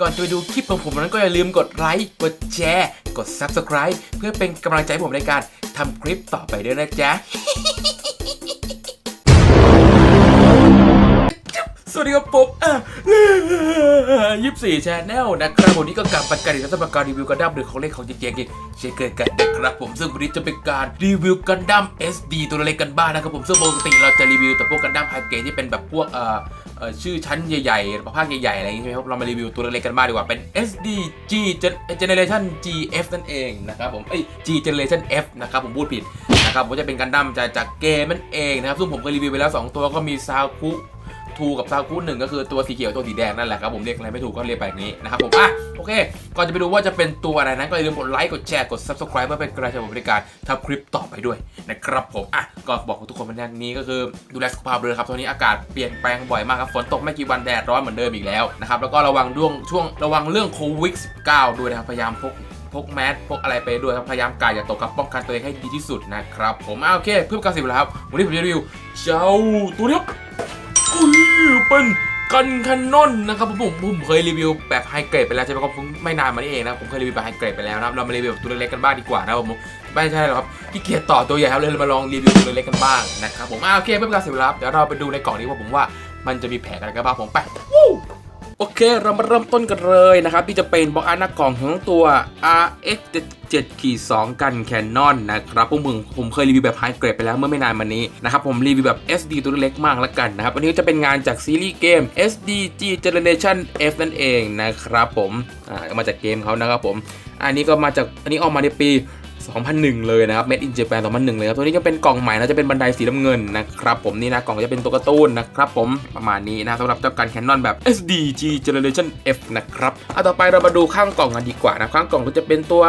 ก่อนจะไปดูคลิปของผมนั้นก็อย่าลืมกดไลค์ กดแชร์ กด Subscribe เพื่อเป็นกำลังใจผมในการทำคลิปต่อไปด้วยนะจ๊ะ วัสดีครับผมอะยี่สิบสี่ชแนลนะครับวันนี้ก็กลับมากันอีกแล้วสำหรับการรีวิวกันดั้มหรือของเล่นของจริงๆกันเช่นเคยกันนะครับผมซึ่งวันนี้จะเป็นการรีวิวกันดั้ม SD ตัวเล็กกันบ้างนะครับผมซึ่งปกติเราจะรีวิวแต่พวกกันดั้มไฮเกรดที่เป็นแบบพวกเอ่อเอ่อชื่อชั้นใหญ่ๆภาคใหญ่ๆอะไรอย่างงี้ใช่ไหมครับเรามารีวิวตัวเล็กๆกันบ้างดีกว่าเป็น SD G Generation GF นั่นเองนะครับผมเอ้ย G Generation F นะครับผมพูดผิดนะครับผมจะเป็นกันดั้มจากจากเกมนั่นเองนะครับซึ่งผมเคยรีวิวไปแล้วสองตัวก็มีซาวคุ ทูกับซาวคุหนึ่งก็คือตัวสีเขียวตัวสีแดงนั่นแหละครับผมเรียกอะไรไม่ถูกก็เรียกไปอย่างนี้นะครับผมอะโอเค ก่อนจะไปดูว่าจะเป็นตัวอะไรนั้นก็อย่าลืมกดไลค์กดแชร์กด subscribe เพื่อเป็นกำลังใจผมในการทำคลิปต่อไปด้วยนะครับผมอะก็บอกกับทุกคนวันนี้ก็คือดูแลสุขภาพเลยครับตอนนี้อากาศเปลี่ยนแปลงบ่อยมากครับฝนตกไม่กี่วันแดดร้อนเหมือนเดิมอีกแล้วนะครับแล้วก็ระวังด้วงช่วงระวังเรื่องโควิด 19 ด้วยนะครับพยายามพกพกแมสพกอะไรไปด้วยครับพยายามกาดอย่าตกกับป้องกันตัวเองให้ดีที่สุดนะครับผมอะโอเคเพื่อการเสียเวลาครับวันนี้ผมจะรีวิวเจ้าตัวนี้ เป็นกันแคนนอนนะครับผมผมผมเคยรีวิวแบบไฮเกรดไปแล้วใช่ไหมครับผมไม่นานมานี้เองนะผมเคยรีวิวแบบไฮเกรดไปแล้วนะครับเรามารีวิวแบบตัวเล็กๆกันบ้างดีกว่านะครับผมไม่ใช่หรอกครับขี้เกียจต่อตัวใหญ่ครับเลยมาลองรีวิวตัวเล็กๆกันบ้างนะครับผมอ่าโอเคเพื่อนๆเสียเวลาครับเดี๋ยวเราไปดูในกล่องนี้ว่าผมว่ามันจะมีแผงอะไรกันบ้างผมไปวู้ โอเคเรามาเริ่มต้นกันเลยนะครับ ที่จะเป็นบล็อกอาร์หน้ากล่องของตัว RX 7ขีด2กันแคนนอนนะครับพวกมึงผมเคยรีวิวแบบไฮเกรดไปแล้วเมื่อไม่นานมานี้นะครับผมรีวิวแบบ SD ตัวเล็กมากแล้วกันนะครับอันนี้จะเป็นงานจากซีรีส์เกม SDG Generation F นั่นเองนะครับผมอ่ามาจากเกมเขานะครับผม อันนี้ก็มาจากอันนี้ออกมาในปี 2001 เลยนะครับ Made in Japan 2001 เลยครับ ตัวนี้ก็เป็นกล่องใหม่นะ จะเป็นบันไดสีน้ำเงินนะครับ ผมนี่นะ กล่องจะเป็นตัวการ์ตูนนะครับผม ประมาณนี้นะสำหรับเจ้ากันแคนนอนแบบ SDG Generation F นะครับ เอาต่อไปเรามาดูข้างกล่องกันดีกว่านะ ข้างกล่องก็จะเป็นตัว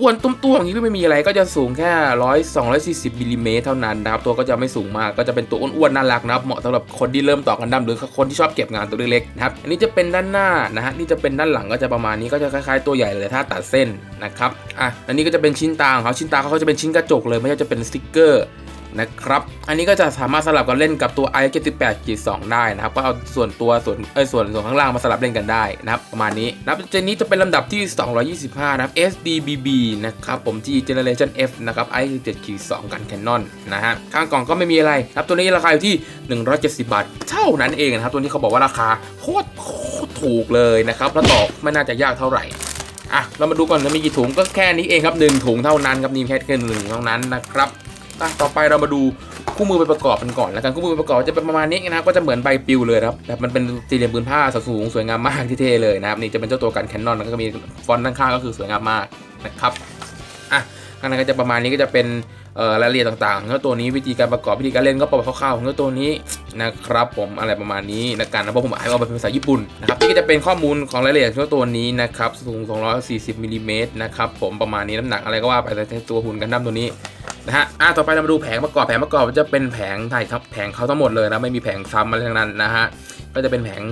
อ้วนตุ้มตัวอย่างนี้ไม่มีอะไรก็จะสูงแค่ร้อยสองร้อยสี่สิบมิลลิเมตรเท่านั้นนะครับตัวก็จะไม่สูงมากก็จะเป็นตัวอ้วนๆน่ารักนะครับเหมาะสำหรับคนที่เริ่มต่อกันดั้มหรือคนที่ชอบเก็บงานตัวเล็กๆนะครับอันนี้จะเป็นด้านหน้านะฮะนี่จะเป็นด้านหลังก็จะประมาณนี้ก็จะคล้ายๆตัวใหญ่เลยถ้าตัดเส้นนะครับอะอันนี้ก็จะเป็นชิ้นตาของเขาชิ้นตาเขาจะเป็นชิ้นกระจกเลยไม่ใช่จะเป็นสติ๊กเกอร์ นะครับ อันนี้ก็จะสามารถสลับกันเล่นกับตัว i 78 2ได้นะครับ ก็เอาส่วนตัวส่วนเอ้ยส่วนส่วนข้างล่างมาสลับเล่นกันได้นะครับ ประมาณนี้นะครับเจนนี้จะเป็นลำดับที่ 225 นะครับ SDBB นะครับ ผม G Generation F นะครับ i 7 2กัน Canon นะฮะ ข้างกล่องก็ไม่มีอะไรนะครับ ตัวนี้ราคาอยู่ที่ 170 บาท เท่านั้นเองนะครับ ตัวนี้เขาบอกว่าราคาโคตรถูกเลยนะครับ แล้วตอบไม่น่าจะยากเท่าไหร่อะเรามาดูก่อนจะมีกี่ถุงก็แค่นี้เองครับหนึ่งถุงเท่านั้นครับนี่แค่แค่หนึ่งเท่านั้นนะครับ อะต่อไปเรามาดูคู่มือไปประกอบกันก่อนแล้วกันคู่มือไปประกอบจะเป็นประมาณนี้นะครับก็จะเหมือนใบปลิวเลยครับแบบมันเป็นสี่เหลี่ยมผืนผ้าสูงสวยงามมากที่เท่เลยนะครับนี่จะเป็นเจ้าตัวกันแคนนอนแล้วก็มีฟอนต์ด้านข้างก็คือสวยงามมากนะครับอะข้างในก็จะประมาณนี้ก็จะเป็นรายละเอียดต่างๆของเจ้าตัวนี้วิธีการประกอบวิธีการเล่นก็ประวัติคร่าวๆของเจ้าตัวนี้นะครับผมอะไรประมาณนี้นะกันนะเพราะผมอ่านเอาเป็นภาษาญี่ปุ่นนะครับนี่ก็จะเป็นข้อมูลของรายละเอียดของเจ้าตัวนี้นะครับสูง 240มิลลิเมตรนะครับผมประมาณนี้น้ำหนักอะไรก็ว่าไปแต่ตัวหุ่นกันดั้มตัวนี้ นะฮะอะต่อไปเรามาดูแผงประกอบแผงประกอบจะเป็นแผงไทยครับแผงเขาทั้งหมดเลยนะไม่มีแผงซ้ำอะไรทั้งนั้นนะฮะก็จะเป็นแผง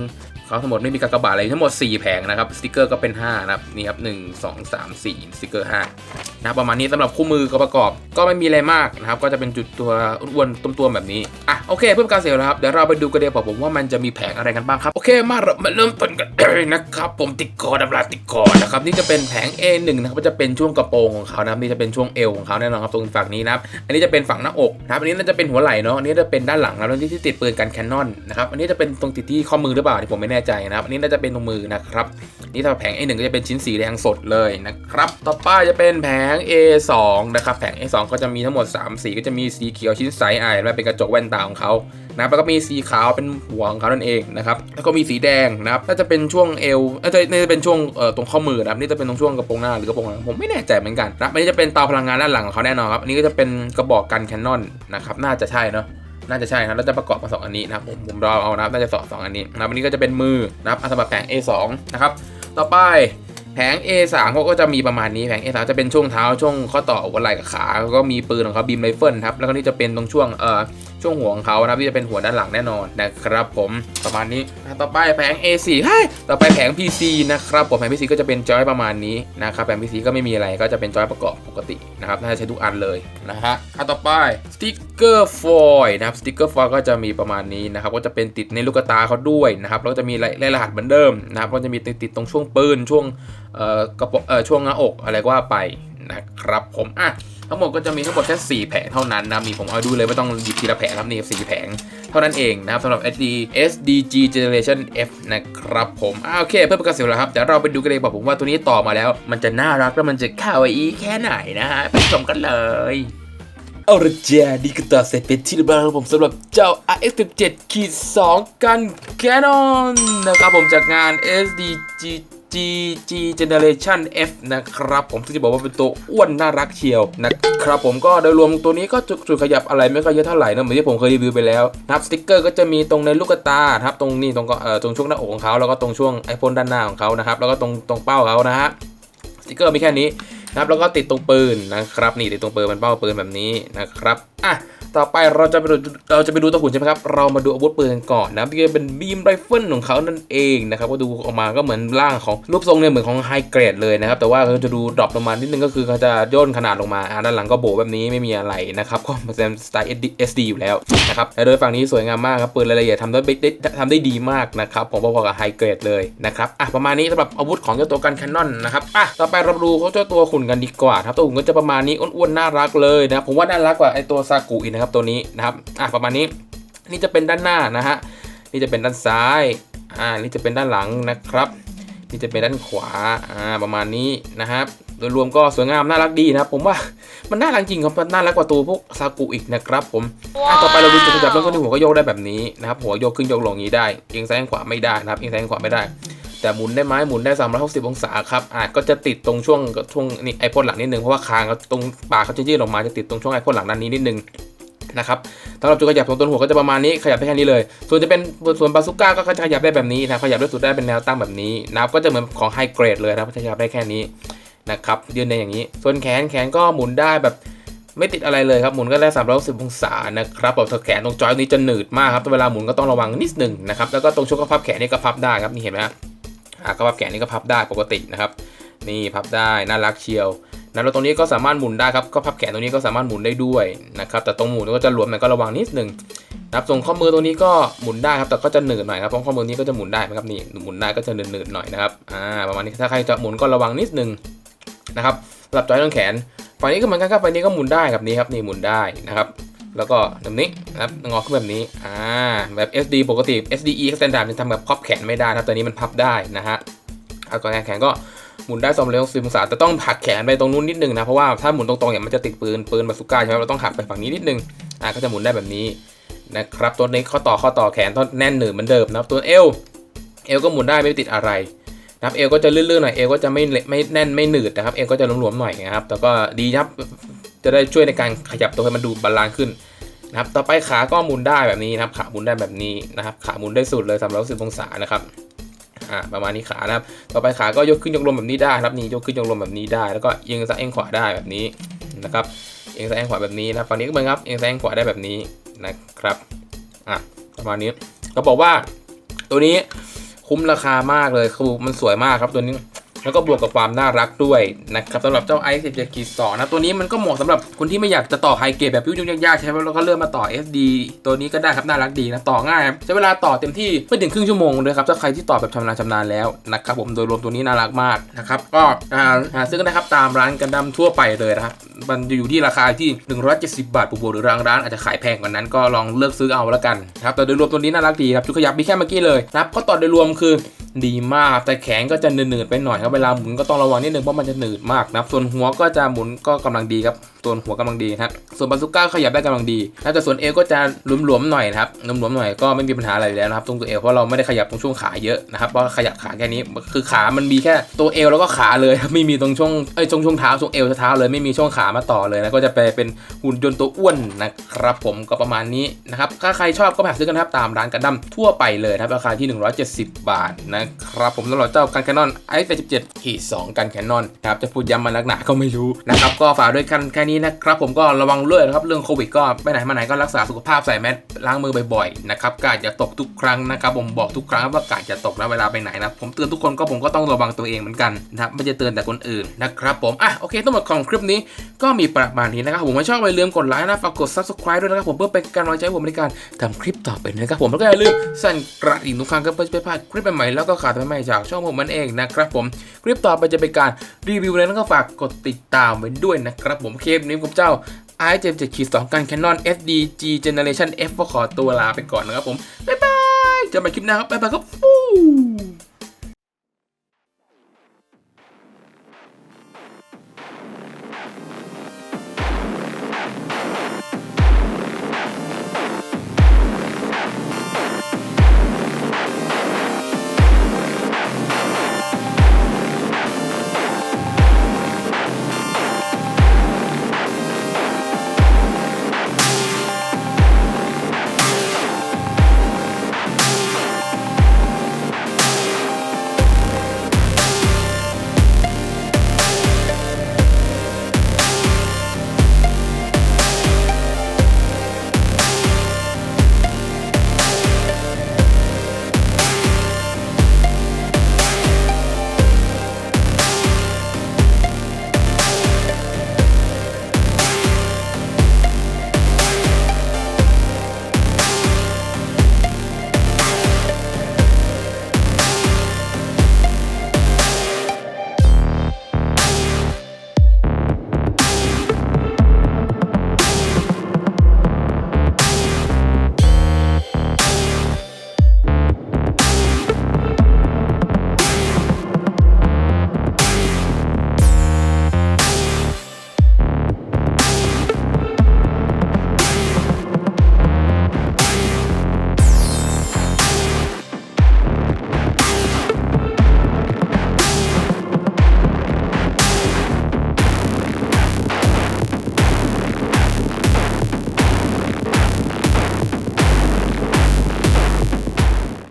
เขาทั้งหมดไม่มีกากบาทอะไรทั้งหมด 4 แผงนะครับสติกเกอร์ก็เป็น 5 นะครับ นี่ครับ 1 2 3 4สติกเกอร์5นะครับประมาณนี้สำหรับคู่มือกับประกอบ ก็ไม่มีอะไรมากนะครับ ก็จะเป็นจุดตัวอ้วนๆตุ้มๆแบบนี้ อะ โอเค เพื่อการเสียเวลาครับ เดี๋ยวเราไปดูกันเดียวผมว่ามันจะมีแผงอะไรกันบ้างครับ โอเค มาเรามาเริ่มต้นกันนะครับ ผมติดคอดำราติดคอนะครับ นี่จะเป็นแผง A1 นะครับก็จะเป็นช่วงกระโปรงของเขานะครับนี่จะเป็นช่วงเอวของเขาแน่นอนครับตรงฝั่งนี้นะครับอันนี้จะเป็นฝั่งหน้าอกนะครับอันนี้น่าจะเป็นหัวไหล่เนาะอันนี้จะเป็นด้านหลังนะครับที่ที่ติดปืนกันแคนนอนนะครับอันนี้จะเป็นตรงติดที่ข้อมือหรือเปล่าที่ผมไม่แน่ใจนะครับ อันนี้น่าจะเป็นตรงมือนะครับ นี่ถ้าแผง A1 ก็จะเป็นชิ้นสีแดงสดเลยนะครับ ต่อไปจะเป็นแผง A2 นะครับ แผง A2 ก็จะมีทั้งหมด 3 สี ก็จะมีสีเขียวชิ้นใสอ่ายและเป็นกระจกแว่นตาของเขานะครับแล้วก็มีสีขาวเป็นหัวของเขานั่นเองนะครับ แล้วก็มีสีแดงนะครับน่าจะเป็นช่วงเอวเอ้ยน่าจะเป็นช่วงเอ่อตรงข้อมือนะครับนี่จะเป็นตรงช่วงกระโปรงหน้าหรือกระโปรงหลังผมไม่แน่ใจเหมือนกันนะครับอันนี้จะเป็นเตาพลังงานด้านหลังของเขาแน่นอนครับอันนี้ก็จะเป็นกระบอกกันแคนนอนนะครับน่าจะใช่เนาะ น่าจะใช่ครับแล้วจะประกอบมาสองอันนี้นะครับผมผมรอเอานะครับน่าจะสองสองอันนี้นะครับอันนี้ก็จะเป็นมือนะครับอันสำหรับแผง A2 นะครับต่อไปแผง A3 เขาก็จะมีประมาณนี้แผง A3 จะเป็นช่วงเท้าช่วงข้อต่อหัวไหล่กับขาก็มีปืนของเขาบีมไรเฟิลครับแล้วก็นี่จะเป็นตรงช่วงเอ่อช่วงหัวของเขานะครับที่จะเป็นหัวด้านหลังแน่นอนนะครับผมประมาณนี้ต่อไปแผง A4 เฮ้ยต่อไปแผง PC นะครับผมแผง PC ก็จะเป็นจอยประมาณนี้นะครับแผง PC ก็ไม่มีอะไรก็จะเป็นจอยประกอบปกตินะครับน่าจะใช้ทุกอันเลยนะฮะต่อไป ติ๊กเกอร์ฟอยนะครับสติ๊กเกอร์ฟอยก็จะมีประมาณนี้นะครับก็จะเป็นติดในลูกตาเขาด้วยนะครับแล้วจะมีรายรหัสเหมือนเดิมนะครับก็จะมีติดตรงช่วงปืนช่วงเอ่อกระเป๋อ่อช่วงหน้าอกอะไรก็ว่าไปนะครับผมอะทั้งหมดก็จะมีทั้งหมดแค่4แผงเท่านั้นนะนี่ผมเอาดูเลยไม่ต้องหยิบทีละแผงครับนี่4แผงเท่านั้นเองนะครับสำหรับ SD SDG Generation F นะครับผมอะโอเค เพื่อป็นการเสียเวลาครับเดี๋ยวเราไปดูกันเลยบอกผมว่าตัวนี้ต่อมาแล้ว มันจะน่ารักแล้วมันจะคาวอีแค่ไหนนะฮะไปชมกันเลย เอาละจ้านี่ก็ต่อเสร็จเป็นที่เรียบร้อยแล้วผมสำหรับเจ้า RX17 ขีด2กัน Canon นะครับผมจากงาน SDG GG Generation F นะครับผมซึ่งจะบอกว่าเป็นตัวอ้วนน่ารักเชียวนะครับผมก็โดยรวมตัวนี้ก็จุดขยับอะไรไม่ค่อยเยอะเท่าไหร่นะเหมือนที่ผมเคยรีวิวไปแล้วนะครับสติ๊กเกอร์ก็จะมีตรงในลูกตานะครับตรงนี้ตรงเอ่อตรงช่วงหน้าอกของเขาแล้วก็ตรงช่วงไอพ่นด้านหน้าของเขานะครับแล้วก็ตรงตรงเป้าเขานะฮะสติ๊กเกอร์มีแค่นี้ นะครับแล้วก็ติดตรงปืนนะครับ นี่ติดตรงปืนมันเป้าปืนแบบนี้นะครับอะ ต่อไปเราจะไปดูเราจะไปดูตัวหุ่นใช่ไหมครับ เรามาดูอาวุธปืนกันก่อนนะที่เป็นบีมไรเฟิลของเขานั่นเองนะครับ ก็ดูออกมาก็เหมือนร่างของรูปทรงเนี่ยเหมือนของไฮเกรดเลยนะครับ แต่ว่าเขาจะดูดรอปลงมานิดนึงก็คือเขาจะย่นขนาดลงมาด้านหลังก็โบว์แบบนี้ไม่มีอะไรนะครับ ก็เป็นสไตล์ SD อยู่แล้วนะครับแต่โดยฝั่งนี้สวยงามมากครับปืนรายละเอียดทำได้ได,ทำได้ดีมากนะครับผมพอๆกับไฮเกรดเลยนะครับอะประมาณนี้สำหรับอาวุธของเจ้าตัวกันแคนนอนนะครับอะต่อไปเราดูเขาเจ้าตัวหุ่นกันดีกว่าครับตัวหุ่นก็จะประมาณนี้อ้วนๆน่ารักเลยนะผมว่าน่ารักกว่าไอตัวซากุอีกนะครับตัวนี้นะครับอะประมาณนี้นี่จะเป็นด้านหน้านะฮะนี่จะเป็นด้านซ้ายอ่านี่จะเป็นด้านหลังนะครับ นี่จะเป็นด้านขวาอ่าประมาณนี้นะครับโดยรวมก็สวยงามน่ารักดีนะครับผมว่ามันน่ารักจริงครับมันน่ารักกว่าตัวพวกซากุอีกนะครับผมอะต่อไปเราดูจุดขยับเริ่มต้นที่หัวก็โยกได้แบบนี้นะครับหัวโยกขึ้นโยกลงอย่างนี้ได้เอียงซ้ายเอียงขวาไม่ได้นะครับเอียงซ้ายเอียงขวาไม่ได้ แต่หมุนได้ไหมหมุนได้360องศาครับอะก็จะติดตรงช่วงช่วงนี่ไอพ่นหลังนิดนึงเพราะว่าคางเขาตรงปากเขาจะยืดออกมาจะติดตรงช่วงไอพ่นหลังด้านนี้นิดนึง นะครับสำหรับจุดขยับตรงต้นหัวก็จะประมาณนี้ขยับได้แค่นี้เลย ส่วนจะเป็นส่วนบาซูก้าก็จะขยับได้แบบนี้นะขยับด้วยสุดได้เป็นแนวตั้งแบบนี้นะครับก็จะเหมือนของไฮเกรดเลยนะครับขยับได้แค่นี้นะครับยืนในอย่างนี้ ส่วนแขนแขนก็หมุนได้แบบไม่ติดอะไรเลยครับหมุนก็ได้360องศานะครับแบบแขนตรงจอยนี้จะหนืดมากครับเวลาหมุนก็ต้องระวังนิดหนึ่งนะครับแล้วก็ตรงช่วงกระพับแขนนี่ก็พับได้ครับนี่เห็นไหมอ่ากระพับแขนนี่ก็พับได้ปกตินะครับนี่พับได้น่ารักเชียว นะแล้วตรงนี้ก็สามารถหมุนได้ครับก็พับแขนตรงนี้ก็สามารถหมุนได้ด้วยนะครับแต่ตรงหมุนก็จะหลวมหน่อยก็ระวังนิดนึงนะครับตรงข้อมือตรงนี้ก็หมุนได้ครับแต่ก็จะหนืดหน่อยครับเพราะข้อมือนี้ก็จะหมุนได้นะครับนี่หมุนได้ก็จะหนืดๆหน่อยนะครับอ่าประมาณนี้ถ้าใครจะหมุนก็ระวังนิดนึงนะครับสำหรับจอยตรงแขนฝั่งนี้ก็เหมือนกันครับฝั่งนี้ก็หมุนได้ครับนี่ครับนี่หมุนได้นะครับแล้วก็แบบนี้นะครับงอขึ้นแบบนี้อ่าแบบ SD ปกติ SDE standard มันทำแบบพับแขนไม่ได้นะครับตัวนี้มันพับได้นะฮะเอาก่อนแขนก็ หมุนได้สองร้อยหกสิบองศาแต่ต้องหักแขนไปตรงนู้นนิดนึงนะ เพราะว่าถ้าหมุนตรงๆเนี่ยมันจะติดปืนปืนบาสุก้าใช่ไหมเราต้องหักไปฝั่งนี้นิดนึงอ่าก็จะหมุนได้แบบนี้นะครับตัวนี้ข้อต่อข้อต่อแขนต้องแน่นหนืดเหมือนเดิมนะครับตัวเอวเอวก็หมุนได้ไม่ติดอะไรนะครับเอวก็จะลื่นๆหน่อยเอวก็จะไม่ไม่แน่นไม่หนืดนะครับเอวก็จะหลวมๆหน่อยนะครับแต่ก็ดีครับจะได้ช่วยในการขยับตัวให้มันดูบาลานซ์ขึ้นนะครับต่อไปขาก็หมุนได้แบบนี้นะครับขาหมุนได้แบบนี้นะครับขาหมุนได้สุดเลยสามร้อยสิบองศานะครับ อ่าประมาณนี้ขานะครับ ต่อไปขาก็ยกขึ้นยกลงแบบนี้ได้นะครับนี่ยกขึ้นยกลงแบบนี้ได้ แล้วก็เอียงซ้ายเอียงขวาได้แบบนี้นะครับเอียงซ้ายเอียงขวาแบบนี้นะฝั่งนี้ก็เหมือนครับเอียงซ้ายเอียงขวาได้แบบนี้นะครับอะประมาณนี้ก็บอกว่าตัวนี้คุ้มราคามากเลยคือมันสวยมากครับตัวนี้ แล้วก็บวกกับความน่ารักด้วยนะครับสำหรับเจ้า i 1 7 2นะตัวนี้มันก็เหมาะสำหรับคนที่ไม่อยากจะต่อไฮเกรดแบบยุ่งยากๆใช่ไหมแล้วก็เลื่อนมาต่อ SD ตัวนี้ก็ได้ครับน่ารักดีนะต่อง่ายใช้เวลาต่อเต็มที่ไม่ถึงครึ่งชั่วโมงเลยครับถ้าใครที่ต่อแบบชำนาญชำนาญแล้วนะครับผมโดยรวมตัวนี้น่ารักมากนะครับก็หาซื้อกันได้ครับตามร้านกันดั้มทั่วไปเลยนะครับมันจะอยู่ที่ราคาที่ 170 บาทบวกหรือรางร้านอาจจะขายแพงกว่านั้นก็ลองเลือกซื้อเอาแล้วกันนะครับแต่โดยรวมตัวนี้น่ารักดีครับจุดขยับมีแค่เมื่อกี้เลยนะครับก็ต่อโดยรวมคือ ดีมาก แต่แขนก็จะหนืดๆไปหน่อยครับเวลาหมุนก็ต้องระวังนิดนึงเพราะมันจะหนืดมากนะครับส่วนหัวก็จะหมุนก็กำลังดีครับส่วนหัวกำลังดีนะครับส่วนบาซูก้าขยับได้กำลังดีนะแต่ส่วนเอวก็จะหลวมๆหน่อยนะครับหลวมๆหน่อยก็ไม่มีปัญหาอะไรอยู่แล้วนะครับตรงตัวเอวเพราะเราไม่ได้ขยับตรงช่วงขาเยอะนะครับเพราะขยับขาแค่นี้คือขามันมีแค่ตัวเอวแล้วก็ขาเลยไม่มีตรงช่วงเอ้ยตรงช่วงเท้าช่วงเอวเท้าเลยไม่มีช่วงขามาต่อเลยนะก็จะไปเป็นหุ่นยนต์ตัวอ้วนนะครับผมก็ประมาณนี้นะครับถ้าใครชอบก็ไปหาซื้อกันนะครับตามร้านกันดั้มทั่วไปเลยนะครับราคาที่ 170 บาทนะครับผมสำหรับเจ้ากันแคนนอน i 8 7ขีด2กันแคนนอนนะครับจะพูดย้ำมานักหนาก็ไม่รู้นะครับก็ฝากด้วยกันแค่นี้นี่นะครับผมก็ระวังด้วยนะครับเรื่องโควิดก็ไปไหนมาไหนก็รักษาสุขภาพใส่แมสล้างมือบ่อยๆนะครับกาดอย่าตกทุกครั้งนะครับผมบอกทุกครั้งว่ากาดอย่าตกนะเวลาไปไหนนะผมเตือนทุกคนก็ผมก็ต้องระวังตัวเองเหมือนกันนะครับไม่จะเตือนแต่คนอื่นนะครับผมอะโอเคทั้งหมดของคลิปนี้ก็มีประมาณนี้นะครับผมไม่ชอบอย่าลืมกดไลค์นะฝากกด subscribe ด้วยนะครับผมเพื่อเป็นกำลังใจให้ผมในการทำคลิปต่อไปนะครับผมแล้วก็อย่าลืมสั่นกระดิ่งทุกครั้งก็เพื่อไม่พลาดคลิปใหม่ๆแล้วก็ข่าวใหม่ๆจากช่องผมมันเองนะครับผมคลิปต่อไปจะเป็นการรีวิวเลยแล้วก็ฝากกดติดตามไว้ด้วยนะครับผมเคปนี้กับเจ้า i 7 7ขีด2กัน Canon FDG Generation F ก็ขอตัวลาไปก่อนนะครับผม บ๊ายบาย เจอกันใหม่คลิปหน้าครับ บ๊ายบายครับฟู